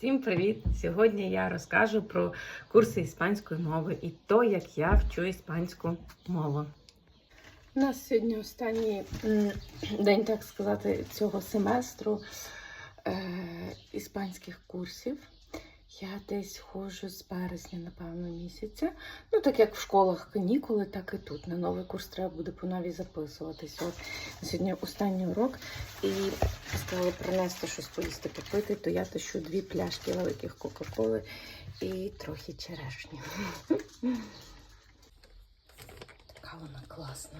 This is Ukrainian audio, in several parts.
Всім привіт! Сьогодні я розкажу про курси іспанської мови і то, як я вчу іспанську мову. У нас сьогодні останній день, так сказати, цього семестру е, іспанських курсів. Я десь ходжу з березня, напевно, місяця. Ну, так як в школах канікули, так і тут. На новий курс треба буде по новій записуватися. От сьогодні останній урок і сказали принести щось поїсти попити, то я тащу дві пляшки великих Кока-Коли і трохи черешні. Така вона класна.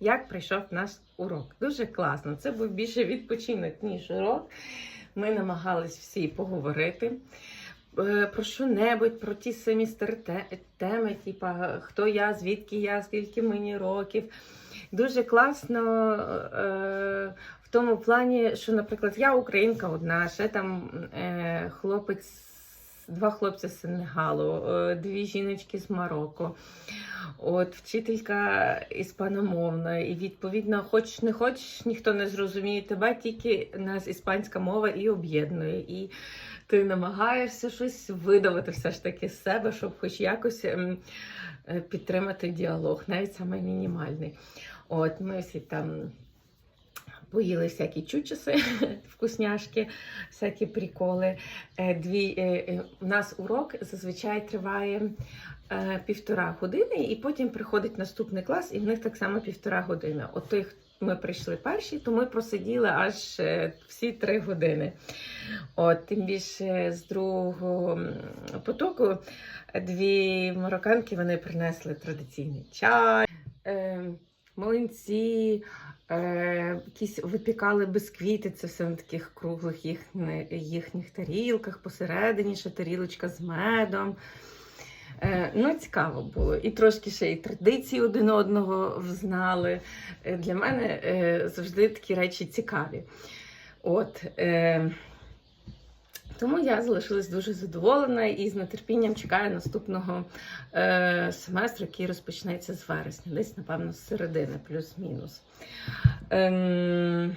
Як прийшов наш урок? Дуже класно. Це був більше відпочинок, ніж урок. Ми намагались всі поговорити е, про що-небудь, про ті самі теми, типа хто я, звідки я, скільки мені років. Дуже класно е, в тому плані, що, наприклад, я українка одна, ще там е, хлопець, два хлопці з Сенегалу, е, дві жіночки з Марокко. От вчителька іспаномовна, і відповідно, хоч не хочеш, ніхто не зрозуміє тебе, тільки нас іспанська мова і об'єднує. І ти намагаєшся щось видавити все ж таки з себе, щоб хоч якось ем, е, підтримати діалог, навіть саме мінімальний. От ми всі там. Поїли всякі чучеси, вкусняшки, всякі приколи. Е, Дві, е, е, у нас урок зазвичай триває півтора години, і потім приходить наступний клас, і в них так само півтора години. От той, ми прийшли перші, то ми просиділи аж всі три години. От, тим більше з другого потоку дві марокканки вони принесли традиційний чай, млинці, якісь випікали бисквіти, це все на таких круглих їх, їхніх тарілках, посередині ще тарілочка з медом. Е, Ну, цікаво було. І трошки ще і традиції один одного взнали. Е, Для мене е, завжди такі речі цікаві. От, е, тому я залишилась дуже задоволена і з нетерпінням чекаю наступного е, семестру, який розпочнеться з вересня, десь, напевно, з середини, плюс-мінус. Ем,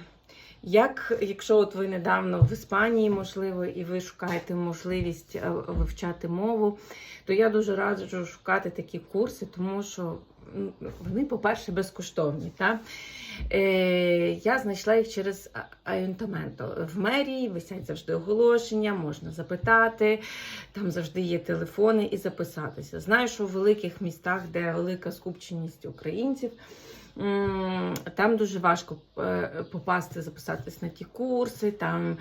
як, якщо от ви недавно в Іспанії, можливо, і ви шукаєте можливість е, вивчати мову, то я дуже раджу шукати такі курси, тому що вони, по-перше, безкоштовні. Та? Е, я знайшла їх через Аюнтаменто. В мерії висять завжди оголошення, можна запитати, там завжди є телефони і записатися. Знаю, що в великих містах, де велика скупченість українців, там дуже важко е, попасти, записатись на ті курси. Там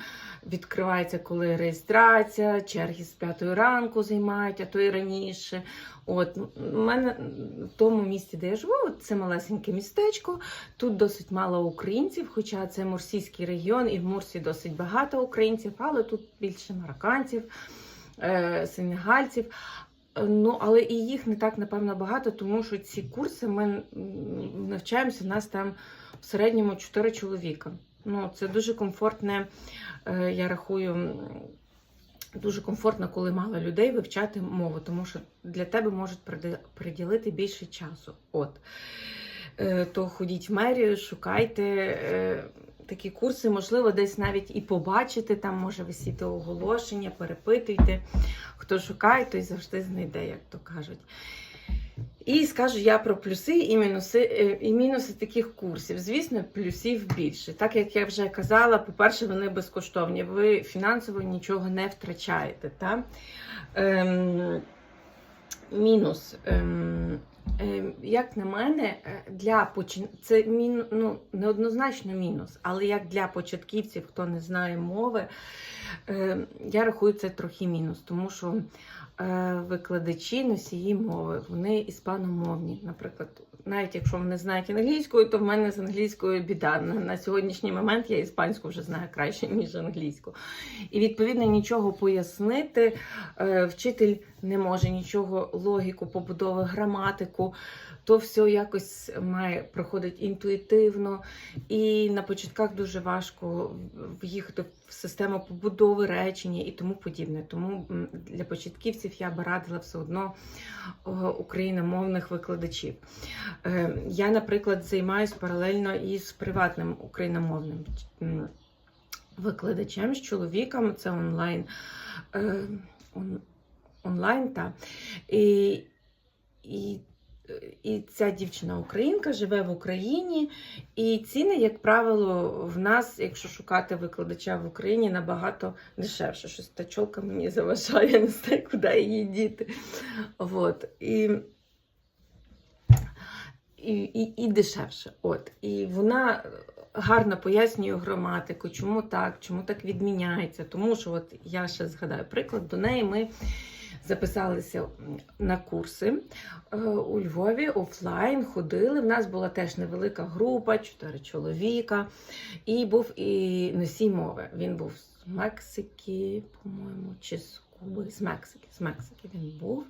відкривається коли реєстрація, черги з п'ятої ранку займають, а то і раніше. От у мене в тому місці, де я живу, це малесеньке містечко. Тут досить мало українців, хоча це мурсійський регіон, і в Мурсі досить багато українців, але тут більше марокканців, е, сенегальців. Е, Ну, але і їх не так, напевно, багато, тому що ці курси ми навчаємося, нас там в середньому 4 чоловіка. Ну, це дуже комфортне, е, я рахую, дуже комфортно, коли мало людей вивчати мову, тому що для тебе можуть приділити більше часу. От. Е, То ходіть в мерію, шукайте такі курси, можливо, десь навіть і побачите, там може висіти оголошення, перепитуйте. Хто шукає, той завжди знайде, як то кажуть. І скажу я про плюси і мінуси, е, і мінуси таких курсів. Звісно, плюсів більше. Так як я вже казала, по-перше, вони безкоштовні. Ви фінансово нічого не втрачаєте. Та? Ем, мінус. Ем, як на мене, е, для почин... це мін... ну, неоднозначно мінус, але як для початківців, хто не знає мови, е, я рахую це трохи мінус, тому що е, викладачі носії мови, вони іспаномовні. Наприклад, навіть якщо вони знають англійською, то в мене з англійською біда. На, сьогоднішній момент я іспанську вже знаю краще, ніж англійську. І відповідно нічого пояснити. е, Вчитель не може нічого, логіку, побудови, граматику. То все якось має проходить інтуїтивно, і на початках дуже важко в'їхати в систему побудови речення і тому подібне. Тому для початківців я би радила все одно україномовних викладачів. Е, Я, наприклад, займаюся паралельно із приватним україномовним викладачем, з чоловіком. Це онлайн. Е, он, онлайн, та. І, і, і ця дівчина українка живе в Україні, і ціни, як правило, в нас, якщо шукати викладача в Україні, набагато дешевше. Щось та чолка мені заважає, не знаю, куди її діти. От. І, і, і, і дешевше. От. І вона гарно пояснює граматику, чому так, чому так відміняється. Тому що, от я ще згадаю приклад, до неї ми записалися на курси е, у Львові офлайн, ходили. В нас була теж невелика група, чотири чоловіка, і був і носій мови. Він був з Мексики, по-моєму, чи з Куби, з Мексики. З Мексики він був.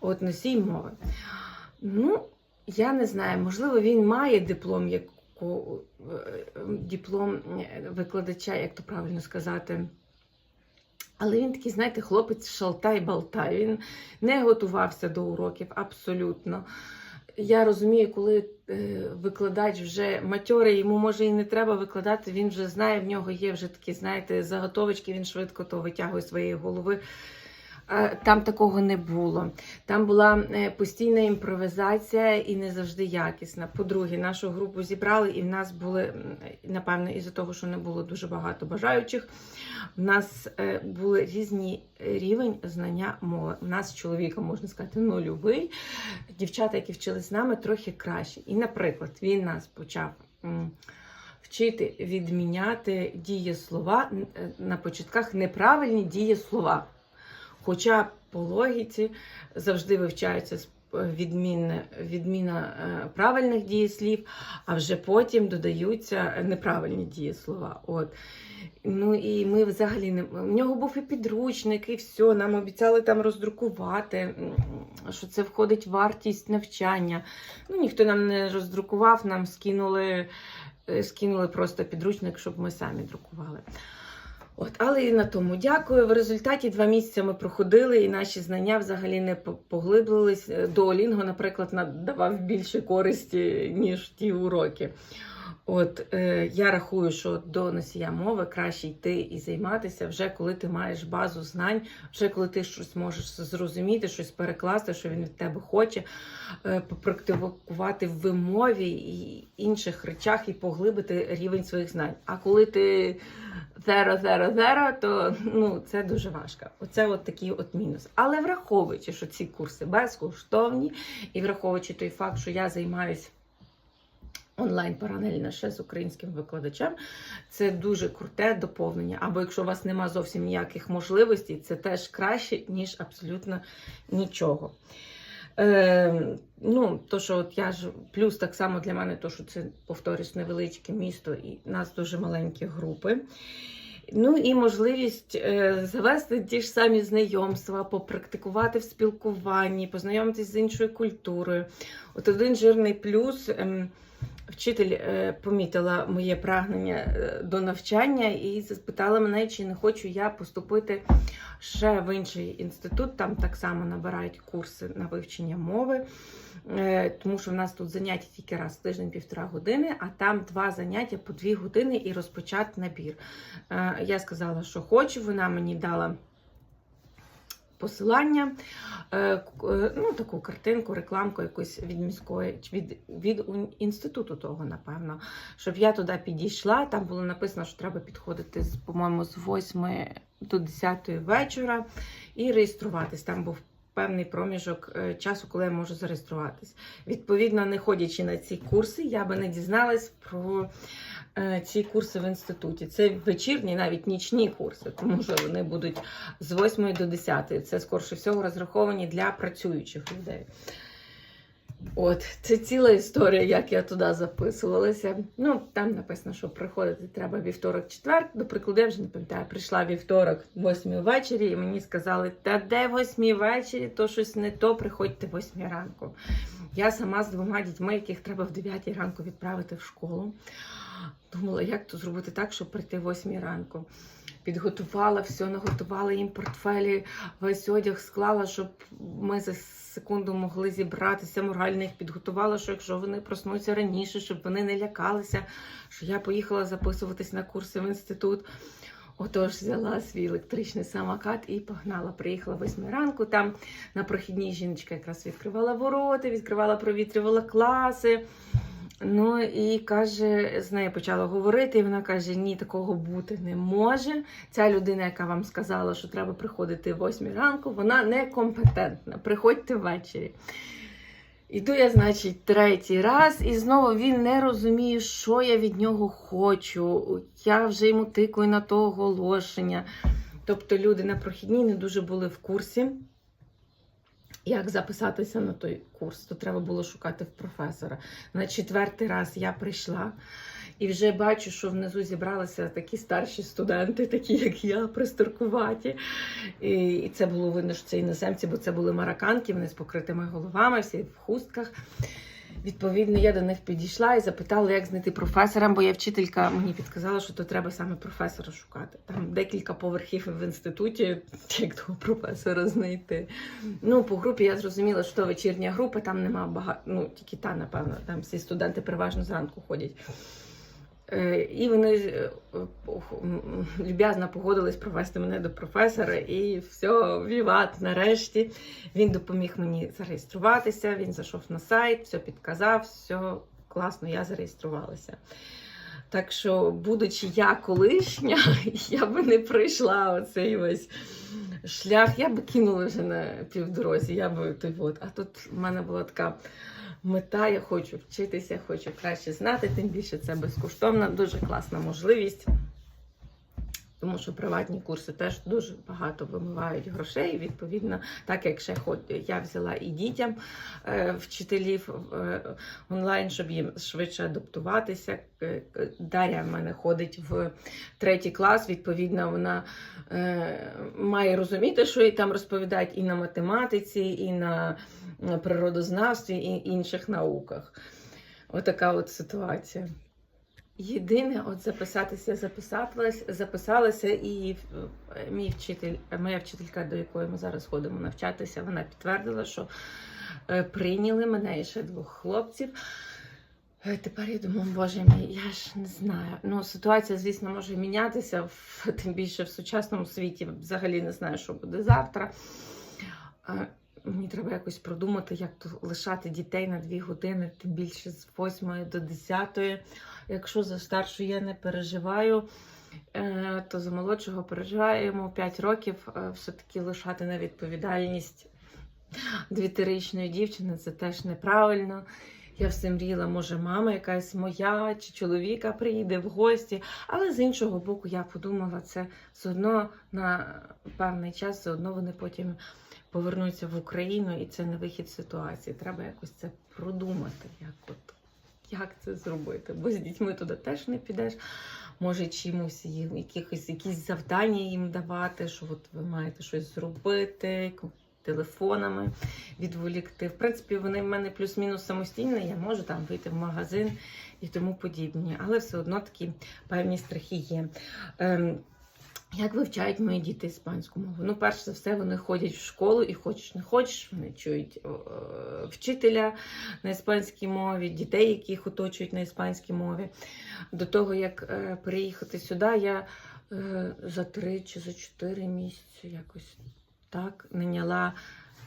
От носій мови. Ну, я не знаю, можливо, він має диплом як е, диплом викладача, як то правильно сказати. Але він такий, знаєте, хлопець шалтай-балтай. Він не готувався до уроків абсолютно. Я розумію, коли е, викладач вже матьорий, йому може і не треба викладати, він вже знає, в нього є вже такі, знаєте, заготовочки, він швидко то витягує своєї голови. Там такого не було. Там була е, постійна імпровізація і не завжди якісна. По-друге, нашу групу зібрали, і в нас були, напевно, із-за того, що не було дуже багато бажаючих. У нас е, були різні рівень знання мови. У нас з чоловіком, можна сказати, нульовий. Дівчата, які вчились з нами, трохи краще. І, наприклад, він нас почав. Вчити відміняти дієслова е, на початках неправильні дієслова. Хоча по логіці завжди вивчається відмінне, відміна е, правильних дієслів, а вже потім додаються неправильні дієслова. От. Ну і ми взагалі не у нього був і підручник, і все. Нам обіцяли там роздрукувати, що це входить в вартість навчання. Ну ніхто нам не роздрукував, нам скинули, е, скинули просто підручник, щоб ми самі друкували. От, але і на тому дякую. В результаті два місяці ми проходили, і наші знання взагалі не по- поглиблились. Дуолінго, наприклад, надавав більше користі, ніж ті уроки. От е, я рахую, що до носія мови краще йти і займатися вже коли ти маєш базу знань, вже коли ти щось можеш зрозуміти, щось перекласти, що він від тебе хоче, е, попрактикувати в вимові і інших речах і поглибити рівень своїх знань. А коли ти зеро, зеро, зеро, то ну, це дуже важко. Оце от такий от мінус. Але враховуючи, що ці курси безкоштовні, і враховуючи той факт, що я займаюся онлайн паралельно ще з українським викладачем, це дуже круте доповнення. Або якщо у вас нема зовсім ніяких можливостей, це теж краще, ніж абсолютно нічого. Е, ну, то, що от я ж плюс так само для мене, то, що це повторюсь, невеличке місто і нас дуже маленькі групи. Ну і можливість е, завести ті ж самі знайомства, попрактикувати в спілкуванні, познайомитись з іншою культурою. От один жирний плюс. ем, Вчитель е, помітила моє прагнення е, до навчання і запитала мене, чи не хочу я поступити ще в інший інститут. Там так само набирають курси на вивчення мови, Е, тому що в нас тут заняття тільки раз в тиждень півтора години, а там два заняття по дві години і розпочати набір. Я сказала, що хочу. Вона мені дала посилання, е, е, ну, таку картинку, рекламку якусь від міської від, від інституту того, напевно, щоб я туди підійшла. Там було написано, що треба підходити по-моєму, з 8 до 10 вечора і реєструватись. Там був певний проміжок е, часу, коли я можу зареєструватись. Відповідно, не ходячи на ці курси, я би не дізналась про ці курси в інституті. Це вечірні, навіть нічні курси, тому що вони будуть з 8 до 10. Це скорше всього розраховані для працюючих людей. От, це ціла історія, як я туди записувалася. Ну, там написано, що приходити треба вівторок-четвер. До прикладу, я вже не пам'ятаю, прийшла вівторок, 8 ввечері, і мені сказали, та де 8 ввечері, то щось не то, приходьте 8 ранку. Я сама з двома дітьми, яких треба в 9 ранку відправити в школу. Думала, як то зробити так, щоб прийти в 8 ранку. Підготувала все, наготувала їм портфелі, весь одяг склала, щоб ми за секунду могли зібратися. Морально їх підготувала, що якщо вони проснуться раніше, щоб вони не лякалися, що я поїхала записуватись на курси в інститут. Отож, взяла свій електричний самокат і погнала. Приїхала восьми ранку. Там на прохідній жіночка якраз відкривала ворота, відкривала, провітрювала класи. Ну і каже, з нею почала говорити, і вона каже: ні, такого бути не може. Ця людина, яка вам сказала, що треба приходити в 8 ранку, вона некомпетентна. Приходьте ввечері. Іду я, значить, третій раз, і знову він не розуміє, що я від нього хочу. Я вже йому тикаю на то оголошення. Тобто люди на прохідній не дуже були в курсі, як записатися на той курс. То треба було шукати в професора. На четвертий раз я прийшла і вже бачу, що внизу зібралися такі старші студенти, такі як я, пристаркуваті. І, і це було видно, що це іноземці, бо це були мараканки, вони з покритими головами, всі в хустках. Відповідно, я до них підійшла і запитала, як знайти професора, бо я вчителька мені підказала, що то треба саме професора шукати. Там декілька поверхів в інституті, як того професора знайти. Ну, по групі я зрозуміла, що то вечірня група, там нема багато, ну тільки та, напевно, там всі студенти переважно зранку ходять. Е, І вони е, люб'язно погодились провести мене до професора, і все, віват, нарешті. Він допоміг мені зареєструватися, він зайшов на сайт, все підказав, все класно, я зареєструвалася. Так що, будучи я колишня, я би не пройшла оцей весь шлях, я би кинула вже на півдорозі. Я би той от. А тут в мене була така мета, я хочу вчитися, хочу краще знати, тим більше це безкоштовна, дуже класна можливість. Тому що приватні курси теж дуже багато вимивають грошей. Відповідно, так як ще я взяла і дітям е, вчителів е, онлайн, щоб їм швидше адаптуватися. Дар'я в мене ходить в третій клас. Відповідно, вона е, має розуміти, що їй там розповідають і на математиці, і на на природознавстві, і інших науках. Отака от ситуація. Єдине, от записатися, записалась, записалася, і е, мій вчитель, моя вчителька, до якої ми зараз ходимо навчатися, вона підтвердила, що е, прийняли мене і ще двох хлопців. Е, Тепер я думаю, боже мій, я ж не знаю. Ну, ситуація, звісно, може мінятися, в, тим більше в сучасному світі. Взагалі не знаю, що буде завтра. Е, Мені треба якось продумати, як то лишати дітей на дві години, тим більше з 8 до 10. Якщо за старшу я не переживаю, е, то за молодшого переживаю йому 5 років. е, Все-таки лишати на відповідальність двітирічної дівчини це теж неправильно. Я все мріяла, може, мама якась моя чи чоловіка приїде в гості. Але з іншого боку, я подумала, це все одно на певний час, все одно вони потім повернуться в Україну, і це не вихід ситуації. Треба якось це продумати, як от як це зробити. Бо з дітьми туди теж не підеш. Може, чимось їм якихось якісь завдання їм давати, що от ви маєте щось зробити. Телефонами відволікти. В принципі, вони в мене плюс-мінус самостійні, я можу там вийти в магазин і тому подібне. Але все одно такі певні страхи є. Ем, як вивчають мої діти іспанську мову? Ну, перш за все, вони ходять в школу і хочеш не хочеш, вони чують е, вчителя на іспанській мові, дітей, яких оточують на іспанській мові. До того, як е, переїхати сюди, я е, за три чи за чотири місяці якось так наняла,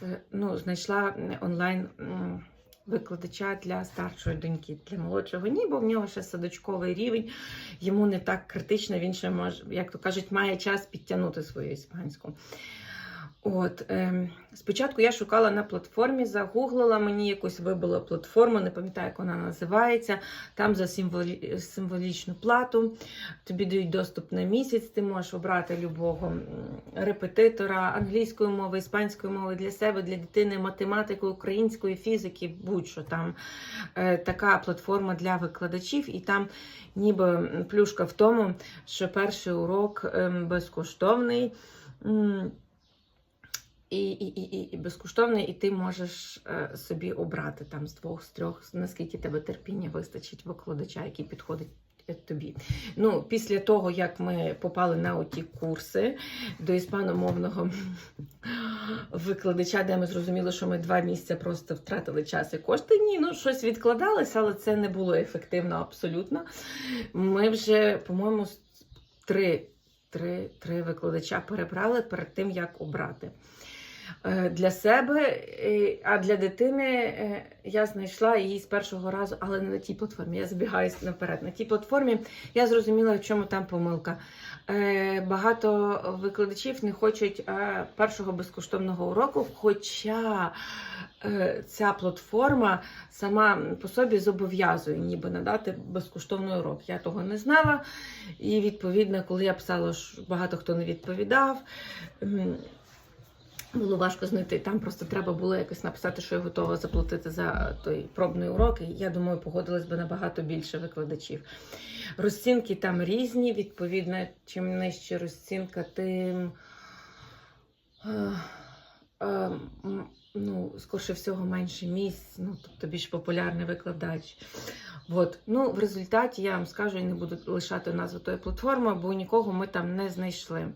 е, ну, знайшла онлайн. м, Викладача для старшої доньки, для молодшого ні, бо в нього ще садочковий рівень, йому не так критично, він ще може, як то кажуть, має час підтягнути свою іспанську. От, ем, спочатку я шукала на платформі, загуглила, мені якусь вибила платформу, не пам'ятаю, як вона називається. Там за символі... символічну плату тобі дають доступ на місяць, ти можеш обрати любого репетитора англійської мови, іспанської мови для себе, для дитини, математики, української, фізики, будь-що там е, така платформа для викладачів, і там ніби плюшка в тому, що перший урок ем, безкоштовний. І, і, і, і безкоштовний, і ти можеш е, собі обрати там з двох, з трьох, наскільки тебе терпіння вистачить викладача, який підходить е, тобі. Ну, після того, як ми попали на оті курси до іспаномовного викладача, де ми зрозуміли, що ми два місяці просто втратили час і кошти. Ні, ну щось відкладалося, але це не було ефективно абсолютно. Ми вже, по-моєму, три, три, три викладача перебрали перед тим, як обрати. Е, Для себе, е, а для дитини е, я знайшла її з першого разу, але не на тій платформі. Я забігаю наперед. На тій платформі я зрозуміла, в чому там помилка. Багато викладачів не хочуть першого безкоштовного уроку, хоча ця платформа сама по собі зобов'язує ніби надати безкоштовний урок. Я того не знала. І відповідно, коли я писала, що багато хто не відповідав. Було важко знайти. Там просто треба було якось написати, що я готова заплатити за той пробний урок. І я думаю, погодилось би набагато більше викладачів. Розцінки там різні. Відповідно, чим нижче розцінка, тим е, е, ну, скорше всього менше місць, ну, тобто більш популярний викладач. От. Ну, в результаті я вам скажу, я не буду лишати назву тої платформи, бо нікого ми там не знайшли.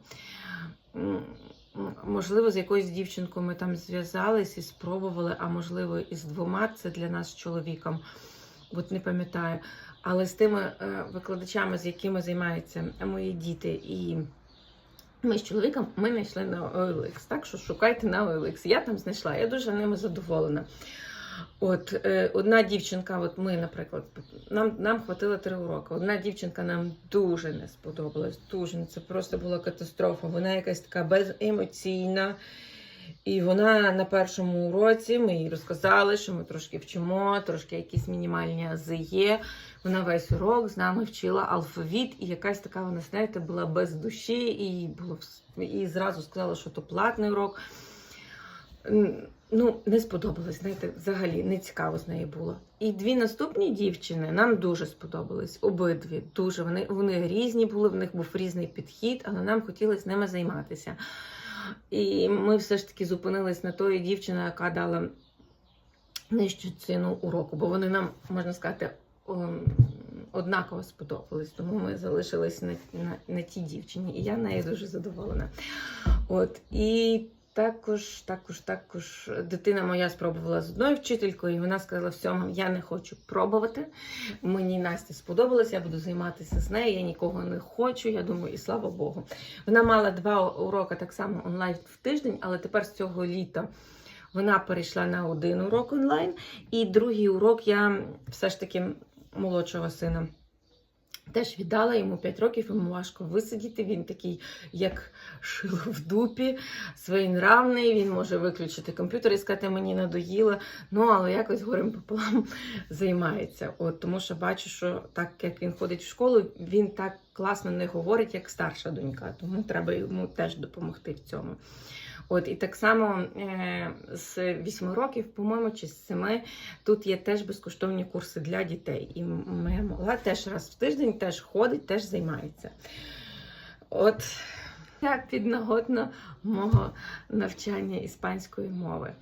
Можливо, з якоюсь дівчинкою ми там зв'язались і спробували, а можливо, і з двома це для нас чоловіком. От не пам'ятаю. Але з тими е, викладачами, з якими займаються мої діти і ми з чоловіком ми знайшли на OLX. Так що шукайте на OLX. Я там знайшла, я дуже ними задоволена. От е, одна дівчинка, от ми, наприклад, нам, нам хватило три уроки. Одна дівчинка нам дуже не сподобалась. Дуже це просто була катастрофа. Вона якась така беземоційна. І вона на першому уроці ми їй розказали, що ми трошки вчимо, трошки якісь мінімальні ази є. Вона весь урок з нами вчила алфавіт, і якась така вона, знаєте, була без душі, і було і зразу сказала, що то платний урок. Ну, не сподобалось, знаєте, взагалі не цікаво з нею було. І дві наступні дівчини нам дуже сподобались. Обидві дуже. Вони, вони різні були, в них був різний підхід, але нам хотілося ними займатися. І ми все ж таки зупинились на тої дівчині, яка дала нижчу ціну уроку, бо вони нам, можна сказати, однаково сподобались. Тому ми залишились на, на, на тій дівчині, і я нею дуже задоволена. От і також, також, також дитина моя спробувала з одною вчителькою, і вона сказала: все, мам, я не хочу пробувати. Мені Настя сподобалась, я буду займатися з нею. Я нікого не хочу. Я думаю, і слава Богу. Вона мала два уроки так само онлайн в тиждень, але тепер з цього літа. Вона перейшла на один урок онлайн, і другий урок я все ж таки молодшого сина теж віддала йому 5 років, йому важко висидіти. Він такий, як шило в дупі, своєнравний, він може виключити комп'ютер і сказати, мені надоїло. Ну, але якось горем пополам займається. От, тому що бачу, що так як він ходить в школу, він так класно не говорить, як старша донька. Тому треба йому теж допомогти в цьому. От і так само е, з 8 років, по-моєму, чи з 7, тут є теж безкоштовні курси для дітей. І моя мала теж раз в тиждень теж ходить, теж займається. От як піднагодно мого навчання іспанської мови.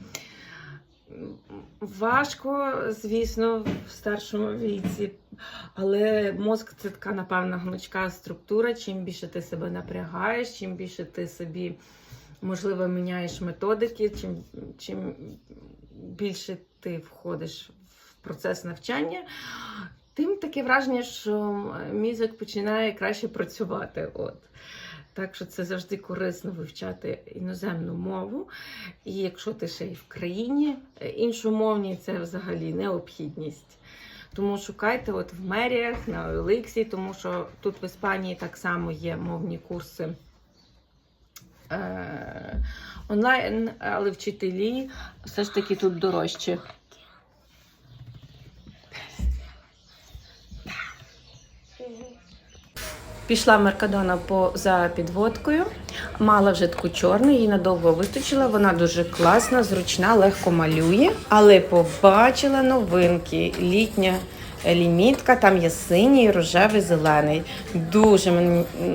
Важко, звісно, в старшому віці, але мозк це така, напевно, гнучка структура. Чим більше ти себе напрягаєш, чим більше ти собі, можливо, міняєш методики, чим, чим більше ти входиш в процес навчання, тим таке враження, що мізок починає краще працювати. От. Так що це завжди корисно вивчати іноземну мову. І якщо ти ще й в країні е, іншомовній, це взагалі необхідність. Тому шукайте от в меріях, на OLX, тому що тут в Іспанії так само є мовні курси онлайн, але вчителі все ж таки тут дорожчі. Пішла Меркадона по за підводкою. Мала вже таку чорну, її надовго вистачила. Вона дуже класна, зручна, легко малює. Але побачила новинки. Літня лімітка, там є синій, рожевий, зелений. Дуже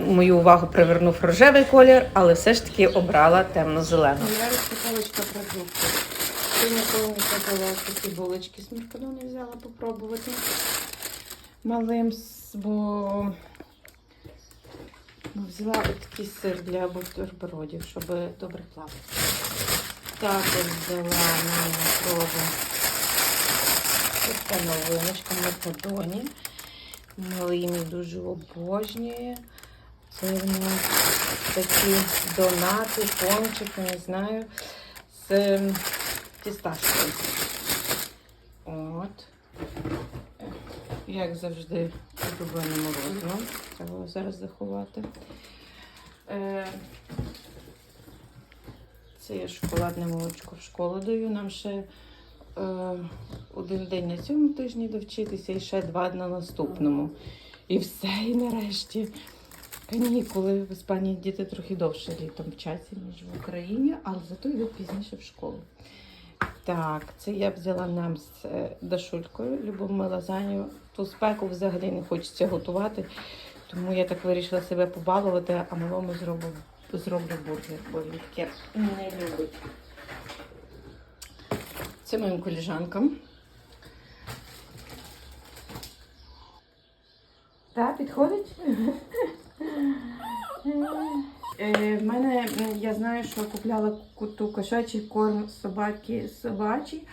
мою увагу привернув рожевий колір, але все ж таки обрала темно-зелену. Я розпаковочка продуктів. Ти ніколи не казала такі булочки з маркадону взяла попробувати. Малим, бо бо взяла такий сир для бутербродів, щоб добре плавати. Також взяла на пробу. Ця новиночка Меркадоні. Малий мій дуже обожнює. Це в нас такі донати, пончики, не знаю, з фісташкою. От. Як завжди, улюблене морозиво. Треба його зараз заховати. Е, Це я шоколадне молочко в школу даю. Нам ще один день на цьому тижні довчитися і ще два на наступному. І все, і нарешті. Канікули в Іспанії діти трохи довше літом вчаться, ніж в Україні, але зато йдуть пізніше в школу. Так, це я взяла нам з е, Дашулькою, любимо лазанью. Ту спеку взагалі не хочеться готувати, тому я так вирішила себе побалувати, а малому зроблю, зроблю бургер, бо він таке не любить. Це моїм коліжанкам. Так, підходить? Е, в мене я знаю, що купляла куту кошачий корм собаки собачий,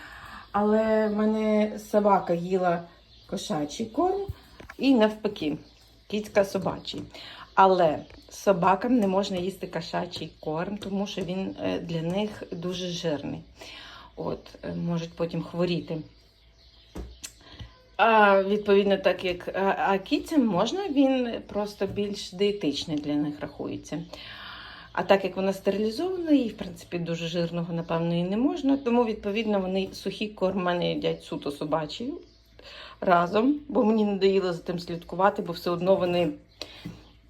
але в мене собака їла кошачий корм і навпаки, кіцька собачий. Але собакам не можна їсти кошачий корм, тому що він е, для них дуже жирний. От, е, можуть потім хворіти. А, відповідно, так як а, кітям можна, він просто більш диетичний для них рахується. А так як вона стерилізована, і, в принципі, дуже жирного, напевно, і не можна. Тому, відповідно, вони сухі корм мене їдять суто собачі разом, бо мені не доїло за тим слідкувати, бо все одно вони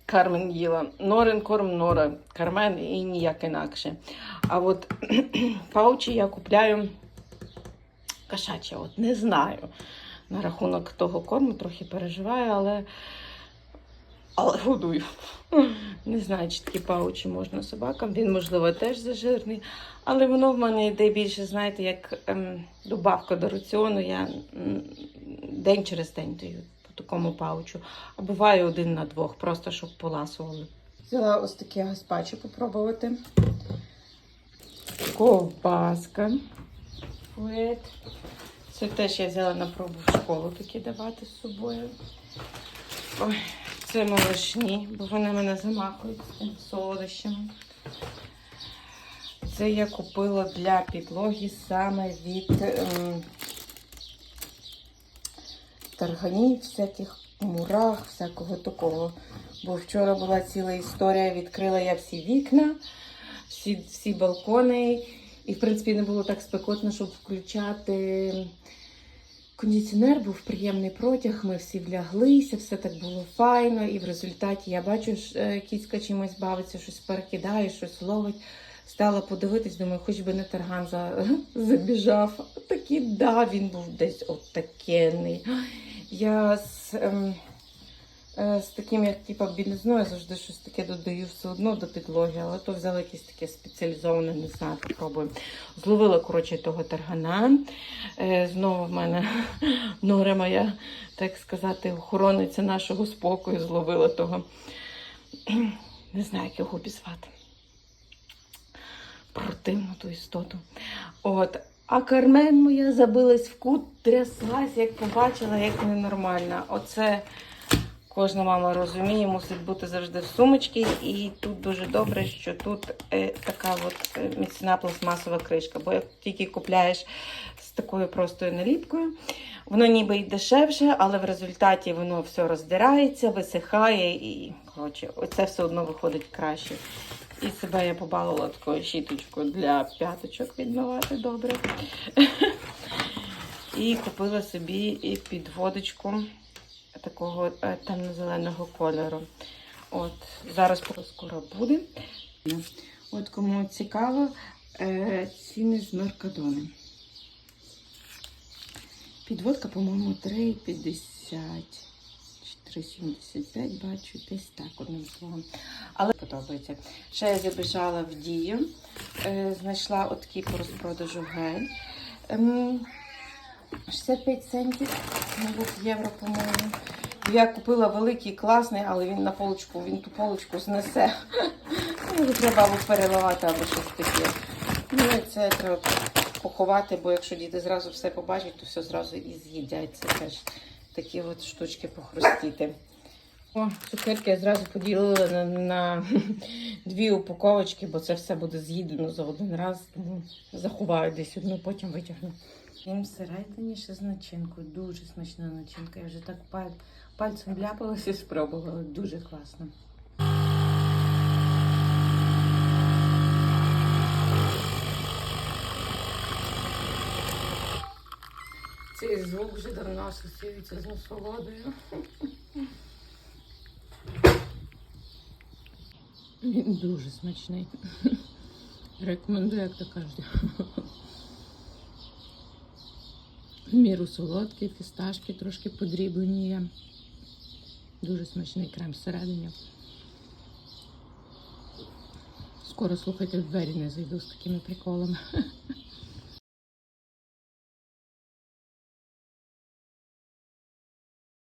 Кармен їла. Норин корм Нора, Кармен і ніяк інакше. А от паучі я купляю кошаче, от не знаю. На рахунок того корму трохи переживаю, але, але годую. Не знаю, чи такі паучі можна собакам. Він, можливо, теж зажирний. Але воно в мене йде більше, знаєте, як ем, добавка до раціону. Я м, день через день даю такому паучу. А буває один на двох, просто щоб поласували. Взяла ось таке гаспачо попробувати. Ковбаска. Фует. Це теж я взяла на пробу в школу такі давати з собою. Ой, це молочні, бо вони мене замахують з цим солодощами. Це я купила для підлоги саме від ем, тарганів, всяких мурах, всякого такого. Бо вчора була ціла історія, відкрила я всі вікна, всі, всі балкони. І, в принципі, не було так спекотно, щоб включати кондиціонер, був приємний протяг, ми всі вляглися, все так було файно. І в результаті я бачу, що е, кіцька чимось бавиться, щось перекидає, щось ловить. Стала подивитись, думаю, хоч би не тарган за... забіжав. Такі, да, він був десь от такенний. Я з, ем, е, з таким, як типа білізною, завжди щось таке додаю все одно до підлоги, але то взяла якесь таке спеціалізоване, не знаю, попробуємо. Зловила, коротше, того таргана. Е, знову в мене Нора моя, так сказати, охорониця нашого спокою, зловила того. Не знаю, як його обізвати. Противну ту істоту. От. А Кармен моя забилась в кут, тряслась, як побачила, як ненормальна. Оце кожна мама розуміє, мусить бути завжди в сумочці. І тут дуже добре, що тут е, така от е, міцна пластмасова кришка. Бо як тільки купляєш з такою простою наліпкою, воно ніби й дешевше, але в результаті воно все роздирається, висихає і коротше, оце все одно виходить краще. І себе я побалила такою щіточкою для п'яточок відмивати добре. І купила собі підводочку такого е, темно-зеленого кольору. От, зараз скоро буде. От кому цікаво, е, ціни з Меркадони. Підводка, по-моєму, 3,50. Чи 3,75 бачу, десь так одним словом. Але подобається. Ще я забіжала в дію, е, знайшла отакий по розпродажу гель. Ем, 65 центів, мабуть, євро, по-моєму. Я купила великий, класний, але він на полочку, він ту полочку знесе. Ну, треба або переливати, або щось таке. Ну, це треба поховати, бо якщо діти зразу все побачать, то все зразу і з'їдять. Це теж такі от штучки похрустіти. О, цукерки я зразу поділила на, на дві упаковочки, бо це все буде з'їдено за один раз. Тому заховаю десь одну, потім витягну. Їм всередині ще з начинкою. Дуже смачна начинка. Я вже так паль... пальцем вляпалася і спробувала. Дуже класно. Цей звук вже давно асоціюється з насолодою. Він дуже смачний. Рекомендую, як то кажуть. Міру солодкий, фісташки трошки подріблені є. Дуже смачний крем всередині. Скоро слухайте, в двері не зайду з такими приколами.